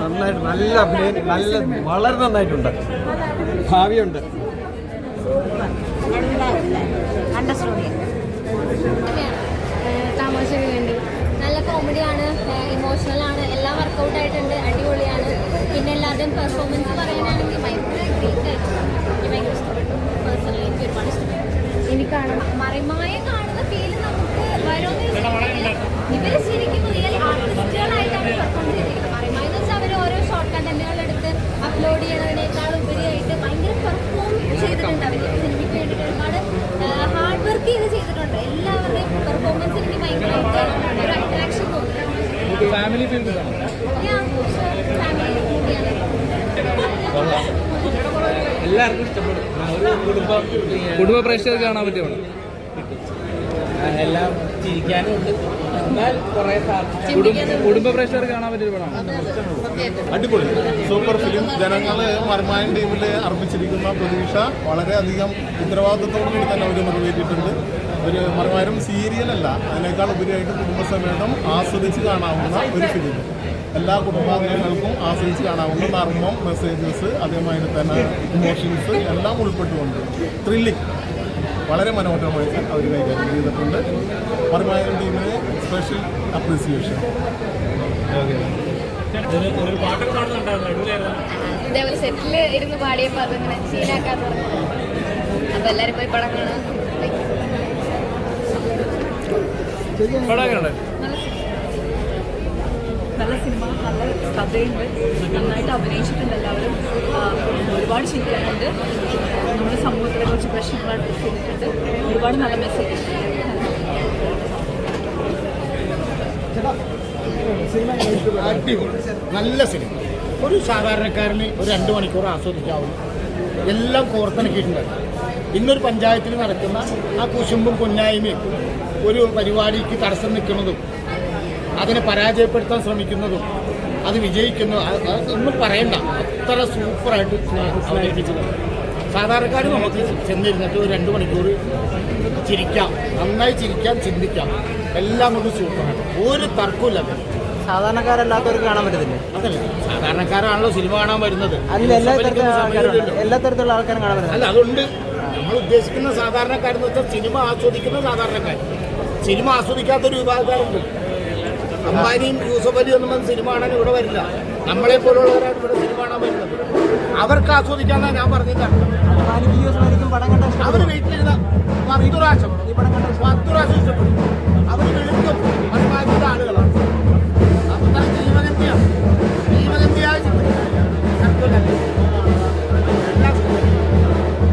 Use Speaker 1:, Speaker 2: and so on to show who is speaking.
Speaker 1: നന്നായിട്ട് നല്ല അഭിനയം നല്ല വളരെ നന്നായിട്ടുണ്ട്. ഭാവിയുണ്ട്.
Speaker 2: നല്ല സ്റ്റോറിയാണ്
Speaker 3: നല്ല കോമഡിയാണ് ഇമോഷണൽ ആണ് എല്ലാം വർക്കൗട്ട് ആയിട്ടുണ്ട് അടിപൊളിയാണ്. പിന്നെ എല്ലാവരുടെയും പെർഫോമൻസ് പറയാനാണെങ്കിൽ ഭയങ്കര ഗ്രേറ്റ് ആയിട്ടുണ്ട് എനിക്ക് ഭയങ്കര ഇഷ്ടപ്പെട്ടു. പേഴ്സണലി എനിക്ക് ഒരുപാട് ഇഷ്ടപ്പെട്ടു. എനിക്കാണ് മറിമായ കാണുന്ന ഫീൽ നമുക്ക് വരുമെന്ന് ഇവർ എല്ലാവരുടെയും പെർഫോമൻസ് എനിക്ക് ഭയങ്കരമായിട്ട് ഒരു അട്രാക്ഷൻ തോന്നി.
Speaker 4: ഫാമിലി എല്ലാവർക്കും ഇഷ്ടപ്പെടും. ഒരു കുടുംബ കുടുംബ പ്രേക്ഷകർക്ക് കാണാൻ പറ്റിയ പടം?
Speaker 5: എല്ലാം ചിരിക്കാനും ഉണ്ട്. എന്നാൽ കുറെ
Speaker 4: കുടുംബ പ്രേക്ഷകർ കാണാൻ പറ്റിയ പടമാണ്.
Speaker 6: അടിപൊളി. Super film. ജനങ്ങൾ മർമായൻ ടീമിൽ അർപ്പിച്ചിരിക്കുന്ന പ്രതീക്ഷ വളരെയധികം ഉത്തരവാദിത്തത്തോടു കൂടി തന്നെ അവർ നിറവേറ്റിയിട്ടുണ്ട് ഒരു മറുമാരും സീരിയലല്ല അതിനേക്കാൾ ഉപരിയായിട്ട് കുടുംബസമേതം ആസ്വദിച്ച് കാണാവുന്ന ഒരു ഫിലിം. എല്ലാ കുടുംബാംഗങ്ങൾക്കും ആസ്വദിച്ച് കാണാവുന്ന നർമ്മം മെസ്സേജസ് അതേമാതിരി തന്നെ ഇമോഷൻസ് എല്ലാം ഉൾപ്പെട്ടുകൊണ്ട്. ത്രില്ലിംഗ് വളരെ മനോഹരമായിട്ട് അവർ കൈകാര്യം ചെയ്തിട്ടുണ്ട്. മർമായൻ ടീമിന് സ്പെഷ്യൽ അപ്രീസിയേഷൻ
Speaker 3: ഇതേപോലെ സെറ്റിൽ ഇരുന്ന് പാടിയപ്പോൾ അതിങ്ങനെ ശീലാക്കാന്ന് പറഞ്ഞു അപ്പോൾ എല്ലാരും പോയി പടം കാണാം
Speaker 2: നല്ല സിനിമ നല്ല കഥയുണ്ട്. നന്നായിട്ട് അഭിനയിച്ചിട്ടുണ്ട് എല്ലാവരും. ഒരുപാട് ചിരിക്കാനുണ്ട് നമ്മുടെ സമൂഹത്തിലെ കുറച്ച് പ്രശ്നങ്ങളായിട്ട് ചെയ്തിട്ടുണ്ട് ഒരുപാട് നല്ല മെസ്സേജ്
Speaker 7: നല്ല സിനിമ ഒരു സാധാരണക്കാരന് ഒരു രണ്ട് മണിക്കൂർ ആസ്വദിക്കാവുന്നു എല്ലാം കോർത്തിണക്കിയിട്ടുണ്ട്. ഇന്നൊരു പഞ്ചായത്തിൽ നടക്കുന്ന ആ കുശുമ്പും പൊന്നായ്മയും ഒരു പരിപാടിക്ക് തടസ്സം നിൽക്കുന്നതും അതിനെ പരാജയപ്പെടുത്താൻ ശ്രമിക്കുന്നതും അത് വിജയിക്കുന്നതും ഒന്നും പറയണ്ട. അത്ര സൂപ്പറായിട്ട് അവതരിപ്പിച്ചത് സാധാരണക്കാർ നമുക്ക് ചെന്നിരുന്നിട്ട് ഒരു രണ്ട് മണിക്കൂർ ചിരിക്കാം. നന്നായി ചിരിക്കാം ചിന്തിക്കാം. എല്ലാം കൊണ്ട് സൂപ്പറാണ് ഒരു തർക്കമില്ല.
Speaker 1: സാധാരണക്കാരല്ലാത്തവർക്ക് കാണാൻ പറ്റത്തില്ലേ?
Speaker 7: അതല്ല സാധാരണക്കാരാണല്ലോ സിനിമ കാണാൻ വരുന്നത്.
Speaker 1: അതിൽ എല്ലാ തരത്തിലുള്ള എല്ലാ തരത്തിലുള്ള ആൾക്കാരും കാണാൻ പറ്റുന്നത്
Speaker 7: അല്ല അതുകൊണ്ട് നമ്മൾ ഉദ്ദേശിക്കുന്ന സാധാരണക്കാരെന്ന് വെച്ചാൽ സിനിമ ആസ്വദിക്കുന്ന സാധാരണക്കാർ. സിനിമ ആസ്വദിക്കാത്തൊരു വിഭാഗക്കാരുണ്ട്. അംബാനിയും യൂസഫ് അലിയും ഒന്നും സിനിമ കാണാൻ ഇവിടെ വരില്ല. നമ്മളെ പോലുള്ളവരാണ് ഇവിടെ സിനിമ കാണാൻ വരുന്നത്. അവർക്ക് ആസ്വദിക്കാന്നാ ഞാൻ പറഞ്ഞില്ല
Speaker 1: അവർ
Speaker 7: അവർ വീട്ടിലിരുന്ന പത്ത് പ്രാവശ്യം
Speaker 1: ഈ പടം കണ്ട